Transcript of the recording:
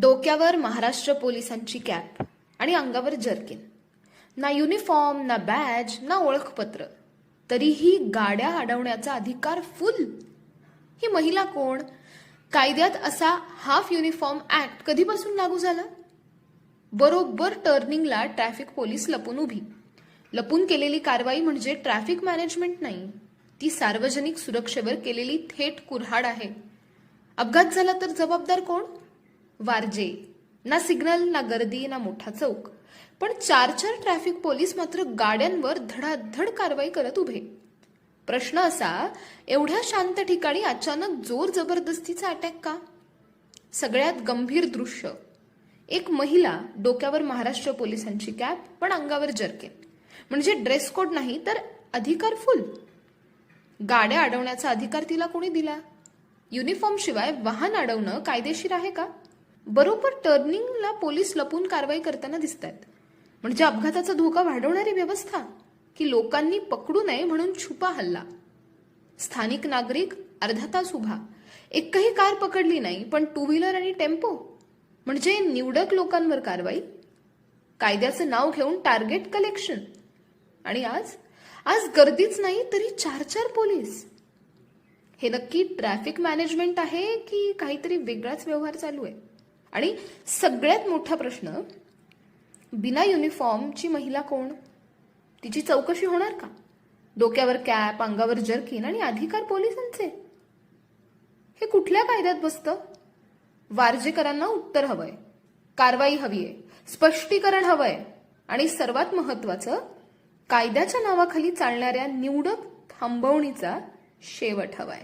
डोक्यावर महाराष्ट्र पोलिसांची कॅप आणि अंगावर जर्किन. ना युनिफॉर्म ना बॅज ना ओळखपत्र. तरीही गाड्या अडवण्याचा अधिकार फुल ही महिला कोण? कायद्यात असा हाफ युनिफॉर्म ऍक्ट कधीपासून लागू झाला? बरोबर टर्निंगला ट्रॅफिक पोलीस लपून उभी. लपून केलेली कारवाई म्हणजे ट्रॅफिक मॅनेजमेंट नाही. ती सार्वजनिक सुरक्षेवर केलेली थेट कुऱ्हाड आहे. अपघात झाला तर जबाबदार कोण? वारजे. ना सिग्नल ना गर्दी ना मोठा चौक. पण चार चार ट्रॅफिक पोलीस मात्र गाड्यांवर धडाधड कारवाई करत उभे. प्रश्न असा एवढ्या शांत ठिकाणी अचानक जोर जबरदस्तीचा अटॅक का? सगळ्यात गंभीर दृश्य. एक महिला डोक्यावर महाराष्ट्र पोलिसांची कॅप पण अंगावर जर्केन म्हणजे ड्रेस कोड नाही तर अधिकार फुल गाड्या अडवण्याचा अधिकार तिला कोणी दिला? युनिफॉर्म शिवाय वाहन अडवणं कायदेशीर आहे का? बरोबर टर्निंगला पोलीस लपून कारवाई करताना दिसत आहेत म्हणजे अपघाताचा धोका वाढवणारी व्यवस्था की लोकांनी पकडू नये म्हणून छुपा हल्ला. स्थानिक नागरिक अर्धा तास उभा. एकही कार पकडली नाही पण टू व्हीलर आणि टेम्पो. म्हणजे निवडक लोकांवर कारवाई. कायद्याचं नाव घेऊन टार्गेट कलेक्शन आणि आज आज गर्दीच नाही तरी चार चार पोलीस. हे नक्की ट्रॅफिक मॅनेजमेंट आहे की काहीतरी वेगळाच व्यवहार चालू आहे? आणि सगळ्यात मोठा प्रश्न बिना युनिफॉर्मची महिला कोण? तिची चौकशी होणार का? डोक्यावर कॅप अंगावर जर्किन आणि अधिकार पोलिसांचे? हे कुठल्या कायद्यात बसतं? वारजेकरांना उत्तर हवंय कारवाई हवीय स्पष्टीकरण हवंय आणि सर्वात महत्वाचं कायद्याच्या नावाखाली चालणाऱ्या निवडक थांबवणीचा शेवट हवाय.